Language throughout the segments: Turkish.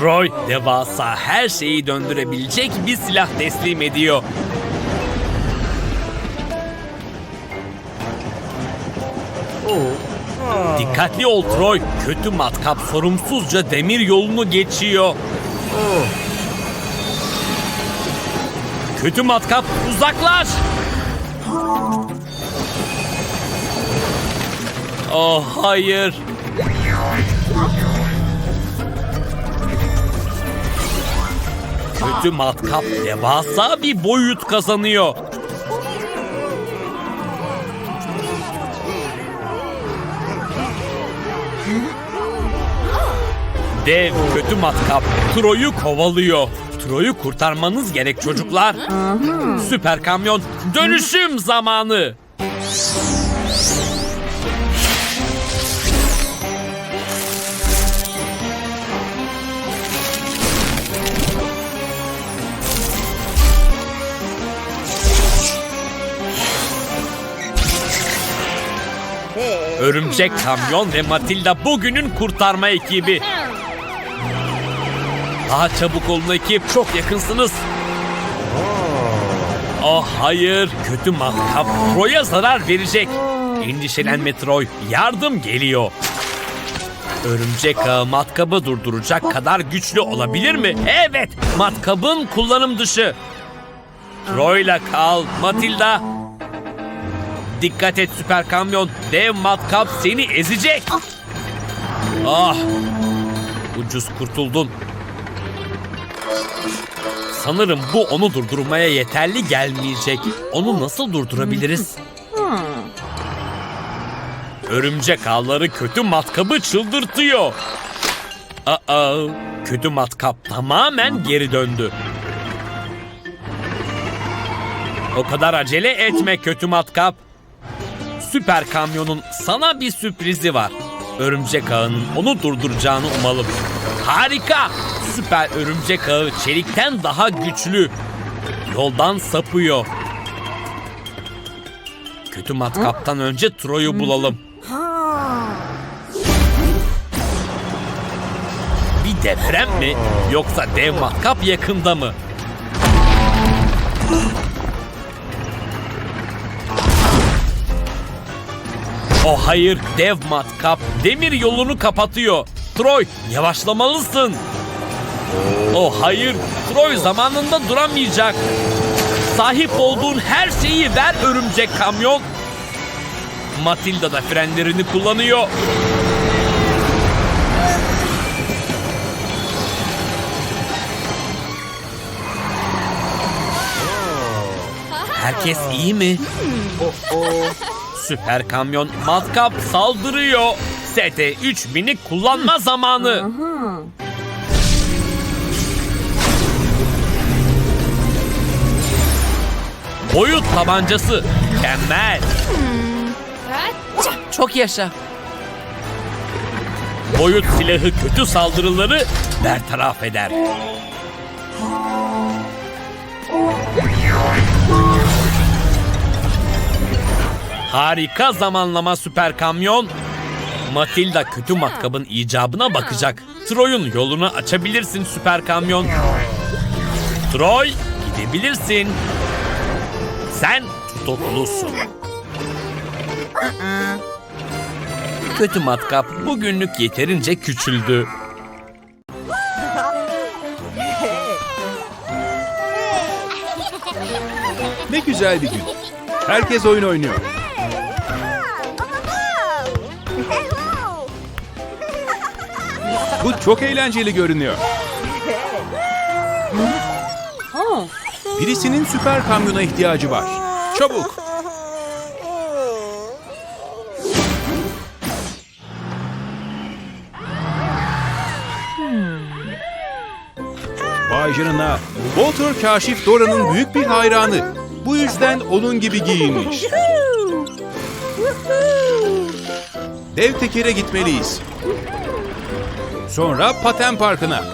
Troy devasa her şeyi döndürebilecek bir silah teslim ediyor. Dikkatli ol Troy. Kötü matkap sorumsuzca demir yolunu geçiyor. Kötü matkap uzaklaş. Oh hayır. Kötü matkap devasa bir boyut kazanıyor. Dev kötü matkap Troy'u kovalıyor. Troy'u kurtarmanız gerek çocuklar. Süper kamyon dönüşüm zamanı. Örümcek Kamyon ve Matilda bugünün kurtarma ekibi. Daha çabuk olun ekip, çok yakınsınız. Oh hayır, kötü matkap Troy'a zarar verecek. Endişelenme Troy, yardım geliyor. Örümcek ağı matkabı durduracak kadar güçlü olabilir mi? Evet, matkabın kullanım dışı. Troy'la kal, Matilda. Dikkat et süper kamyon. Dev matkap seni ezecek. Ah. Ucuz kurtuldun. Sanırım bu onu durdurmaya yeterli gelmeyecek. Onu nasıl durdurabiliriz? Örümcek ağları kötü matkabı çıldırtıyor. Aa, kötü matkap tamamen geri döndü. O kadar acele etme kötü matkap. Süper kamyonun sana bir sürprizi var. Örümcek ağının onu durduracağını umalım. Harika! Süper örümcek ağı çelikten daha güçlü. Yoldan sapıyor. Kötü matkaptan önce Troy'u bulalım. Bir deprem mi? Yoksa dev matkap yakında mı? O hayır dev matkap demir yolunu kapatıyor. Troy yavaşlamalısın. O hayır Troy zamanında duramayacak. Sahip olduğun her şeyi ver örümcek kamyon. Matilda da frenlerini kullanıyor. Herkes iyi mi? Süper kamyon matkap saldırıyor. ST-3000'i kullanma zamanı. Boyut tabancası. Mükemmel. Çok yaşa. Boyut silahı kötü saldırıları bertaraf eder. Harika zamanlama süper kamyon. Matilda kötü matkabın icabına bakacak. Troy'un yolunu açabilirsin süper kamyon. Troy gidebilirsin. Sen tutuklusun. Kötü matkap bugünlük yeterince küçüldü. Ne güzel bir gün. Herkes oyun oynuyor. Bu çok eğlenceli görünüyor. Birisinin süper kamyona ihtiyacı var. Çabuk. Vay canına. Walter Kaşif Dora'nın büyük bir hayranı. Bu yüzden onun gibi giyinmiş. Dev tekere gitmeliyiz. Sonra paten parkına.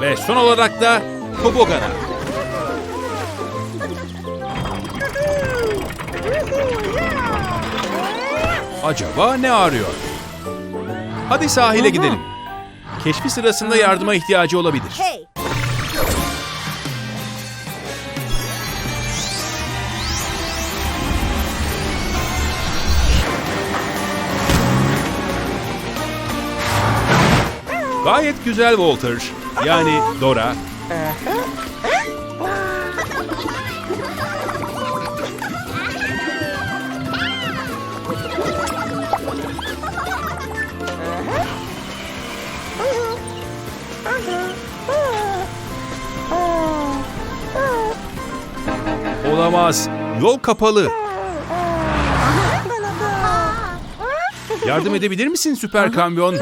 Ve son olarak da tobogana. Acaba ne arıyor? Hadi sahile gidelim. keşfi sırasında yardıma ihtiyacı olabilir. Gayet güzel Walter. Yani Dora. Olamaz. Yol kapalı. Yardım edebilir misin süper kamyon?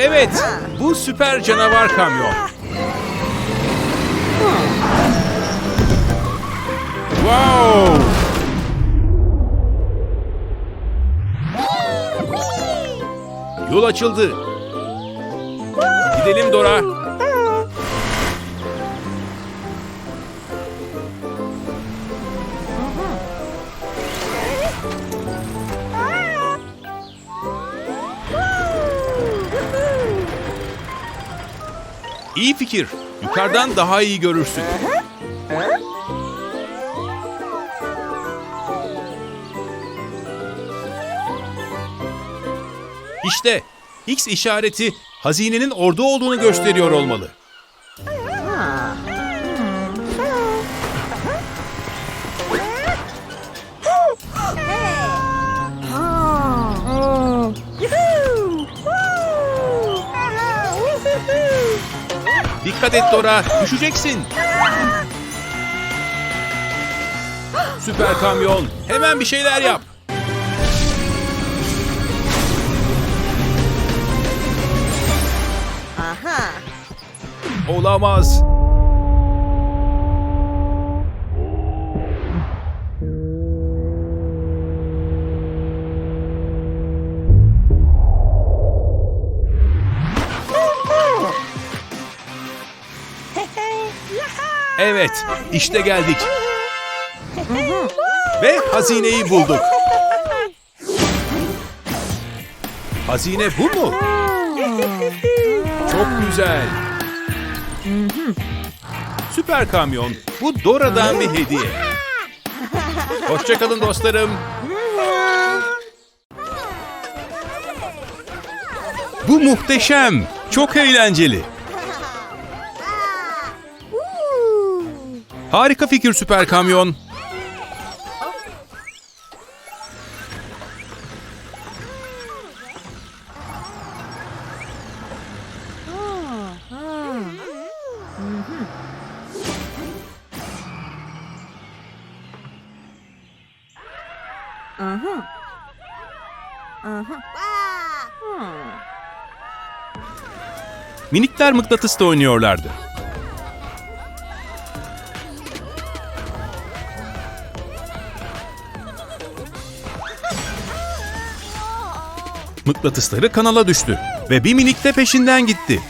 Evet, bu süper canavar kamyon. Wow! Yol açıldı. Gidelim Dora. İyi fikir. Yukarıdan daha iyi görürsün. İşte X işareti hazinenin orada olduğunu gösteriyor olmalı. Dikkat et Dora, düşeceksin. Süper kamyon, hemen bir şeyler yap. Aha! Olamaz. Evet, işte geldik. Ve hazineyi bulduk. Hazine bu mu? Çok güzel. Süper kamyon. Bu Dora'dan bir hediye. Hoşçakalın dostlarım. Bu muhteşem. Çok eğlenceli. Harika fikir süper kamyon. Minikler mıknatısla oynuyorlardı. Mıknatısları kanala düştü ve bir minik de peşinden gitti.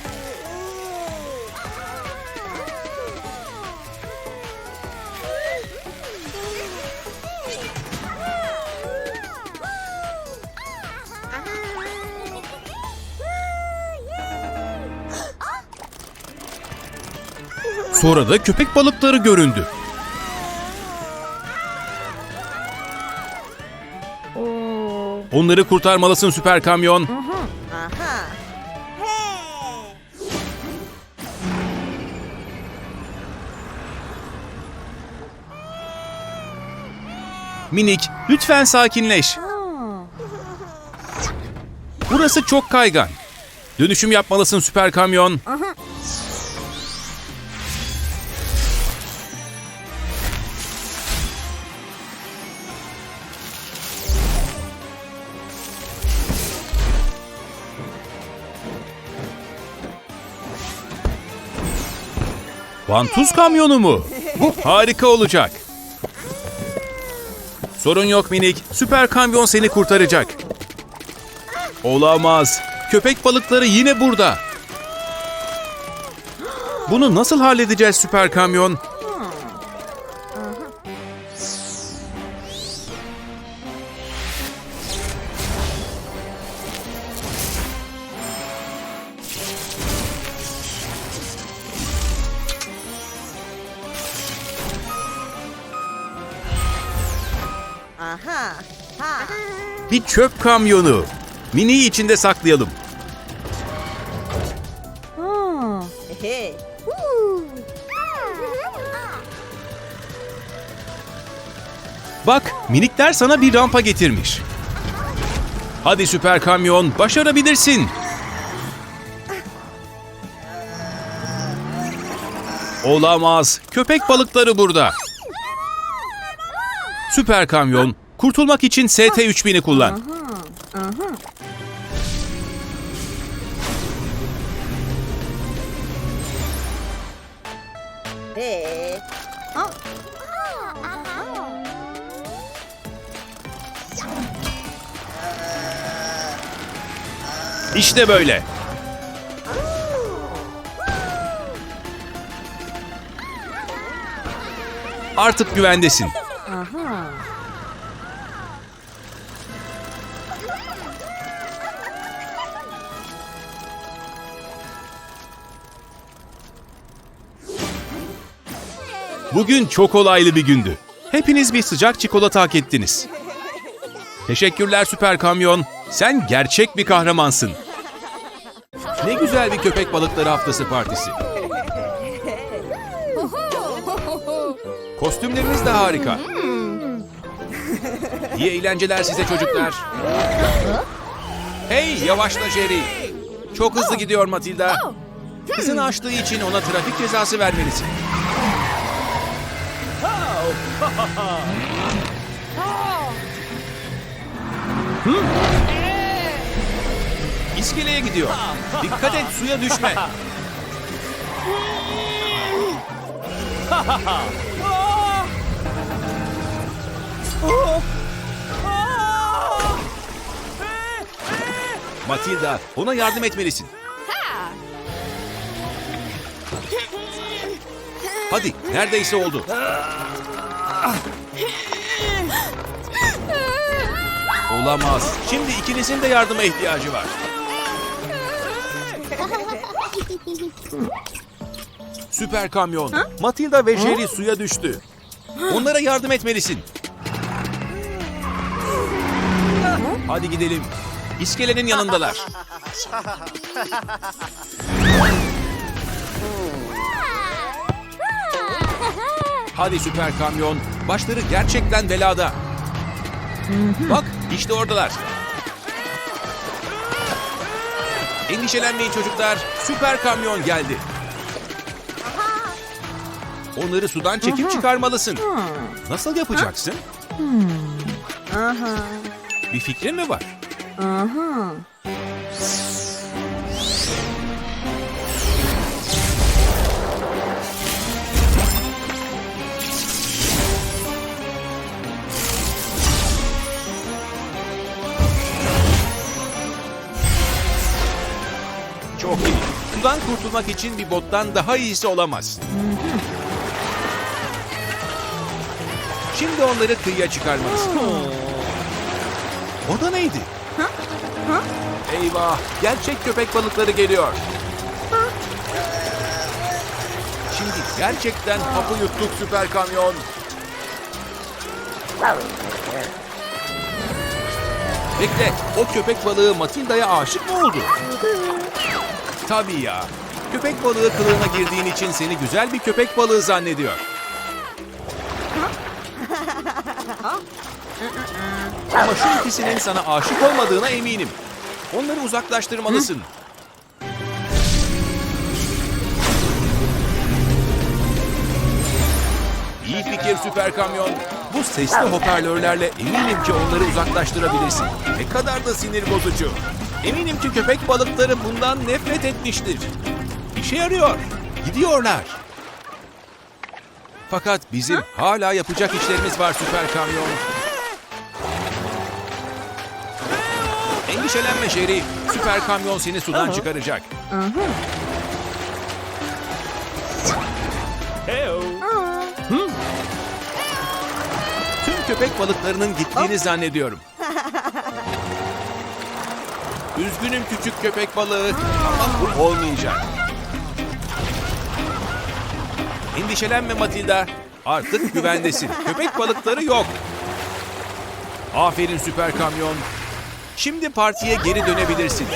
Sonra da köpek balıkları göründü. Onları kurtarmalısın süper kamyon. Aha! Minik, lütfen sakinleş. Burası çok kaygan. Dönüşüm yapmalısın süper kamyon. Vantuz kamyonu mu? Harika olacak. Sorun yok minik. Süper kamyon seni kurtaracak. Olamaz. Köpek balıkları yine burada. Bunu nasıl halledeceğiz süper kamyon? Aha. Ha. Bir çöp kamyonu. Mini'yi içinde saklayalım. Hmm. Hey. Bak, minikler sana bir rampa getirmiş. Hadi süper kamyon, başarabilirsin. Olamaz. Köpek balıkları burada. Süper kamyon, kurtulmak için ST-3000'i kullan. İşte böyle. Artık güvendesin. Bugün çok olaylı bir gündü. Hepiniz bir sıcak çikolata hak ettiniz. Teşekkürler Süper Kamyon. Sen gerçek bir kahramansın. Ne güzel bir köpek balıkları haftası partisi. Kostümleriniz de harika. İyi eğlenceler size çocuklar. Hey yavaşla Jerry. Çok hızlı gidiyor Matilda. Hızını aştığı için ona trafik cezası vermelisin. İskeleye gidiyor. Dikkat et suya düşme. Matilda, ona yardım etmelisin. Hadi, neredeyse oldu. Olamaz. Şimdi ikinizin de yardıma ihtiyacı var. Süper kamyon. Matilda ve Jerry suya düştü. Onlara yardım etmelisin. Hadi gidelim. İskelenin yanındalar. Hadi süper kamyon. Başları gerçekten belada. Bak işte oradalar. Endişelenmeyin çocuklar. Süper kamyon geldi. Onları sudan çekip çıkarmalısın. Nasıl yapacaksın? Aha. Bir fikrin mi var? Aha. Çok iyi. Sudan kurtulmak için bir bottan daha iyisi olamaz. Şimdi onları kıyıya çıkarmalısın. O da neydi? Eyvah! Gerçek köpek balıkları geliyor. Şimdi gerçekten hapı yuttuk süper kamyon. Bekle, o köpek balığı Matilda'ya aşık mı oldu? Tabii ya. Köpek balığı kılığına girdiğin için seni güzel bir köpek balığı zannediyor. Ama şu ikisinin sana aşık olmadığına eminim. Onları uzaklaştırmalısın. İyi fikir süper kamyon. Bu sesli hoparlörlerle eminim ki onları uzaklaştırabilirsin. Ne kadar da sinir bozucu. Eminim ki köpek balıkları bundan nefret etmiştir. İşe yarıyor. Gidiyorlar. Fakat bizim hala yapacak işlerimiz var süper kamyon. Endişelenme Jerry. Süper kamyon seni sudan çıkaracak. Tüm köpek balıklarının gittiğini zannediyorum. Üzgünüm küçük köpek balığı ama bu olmayacak. Endişelenme Matilda. Artık güvendesin. Köpek balıkları yok. Aferin süper kamyon. Şimdi partiye geri dönebilirsin.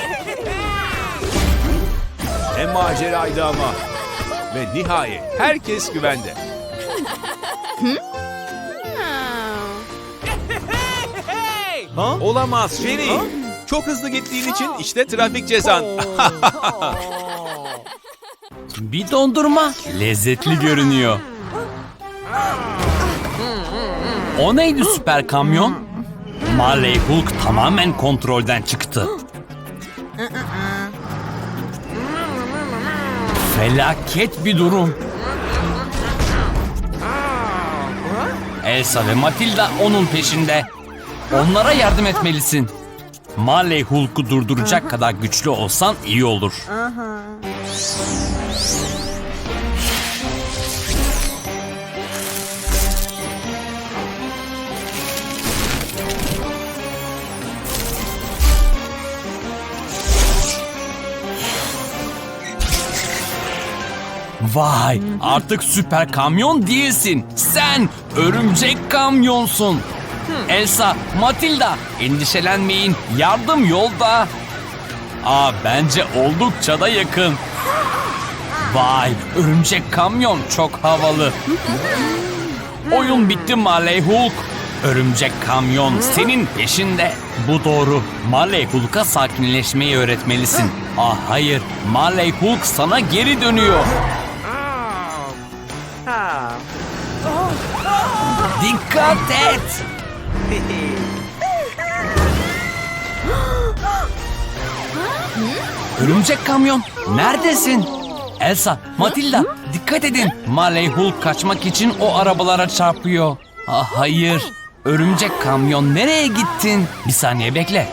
Ne maceraydı ama. Ve nihayet herkes güvende. Olamaz Jerry. Çok hızlı gittiğin için işte trafik cezan. Bir dondurma. Lezzetli görünüyor. O neydi süper kamyon? Marley Hulk tamamen kontrolden çıktı. Felaket bir durum. Elsa ve Matilda onun peşinde. Onlara yardım etmelisin. Marley Hulk'u durduracak kadar güçlü olsan iyi olur. Vay artık süper kamyon değilsin. Sen örümcek kamyonsun. Elsa, Matilda endişelenmeyin yardım yolda. Aa bence oldukça da yakın. Vay örümcek kamyon çok havalı. Oyun bitti Marley Hulk. Örümcek kamyon senin peşinde. Bu doğru. Marley Hulk'a sakinleşmeyi öğretmelisin. Ah hayır. Marley Hulk sana geri dönüyor. Dikkat et. Örümcek kamyon neredesin? Elsa, Matilda dikkat edin. Marley Hulk kaçmak için o arabalara çarpıyor. Ah hayır. Örümcek kamyon nereye gittin? Bir saniye bekle.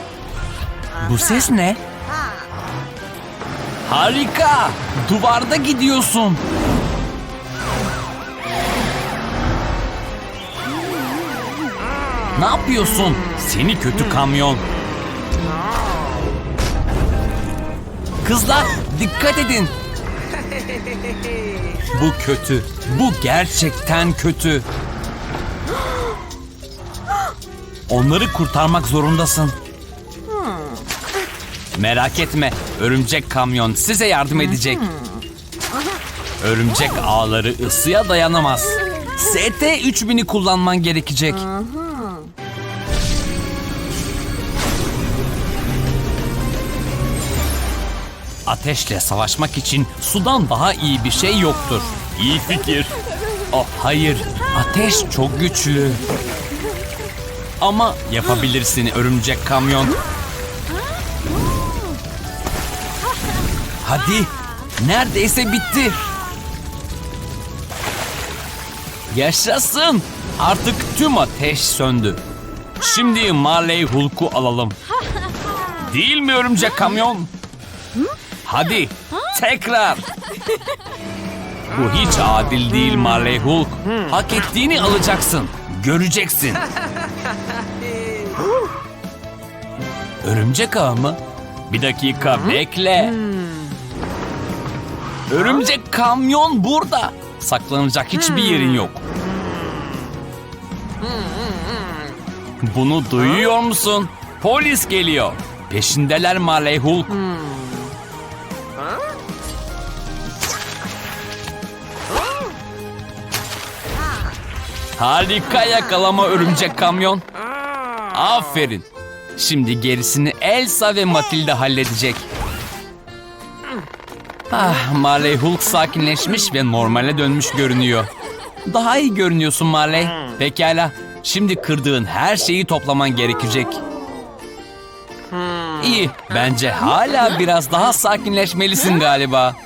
Bu ses ne? Harika. Duvarda gidiyorsun. Ne yapıyorsun? Seni kötü kamyon. Kızlar dikkat edin. Bu kötü. Bu gerçekten kötü. Onları kurtarmak zorundasın. Merak etme. Örümcek kamyon size yardım edecek. Örümcek ağları ısıya dayanamaz. ST 3000'i kullanman gerekecek. Ateşle savaşmak için sudan daha iyi bir şey yoktur. İyi fikir. Oh hayır, ateş çok güçlü. Ama yapabilirsin örümcek kamyon. Hadi, neredeyse bitti. Yaşasın. Artık tüm ateş söndü. Şimdi Marley Hulk'u alalım. Değil mi örümcek kamyon? Hadi tekrar. Bu hiç adil değil Marley Hulk. Hak ettiğini alacaksın. Göreceksin. Örümcek ağı mı? Bir dakika bekle. Örümcek kamyon burada. Saklanacak hiçbir yerin yok. Bunu duyuyor musun? Polis geliyor. Peşindeler Marley Hulk. Harika yakalama örümcek kamyon. Aferin. Şimdi gerisini Elsa ve Matilda halledecek. Ah, Marley Hulk sakinleşmiş ve normale dönmüş görünüyor. Daha iyi görünüyorsun Marley. Pekala. Şimdi kırdığın her şeyi toplaman gerekecek. İyi. Bence hala biraz daha sakinleşmelisin galiba.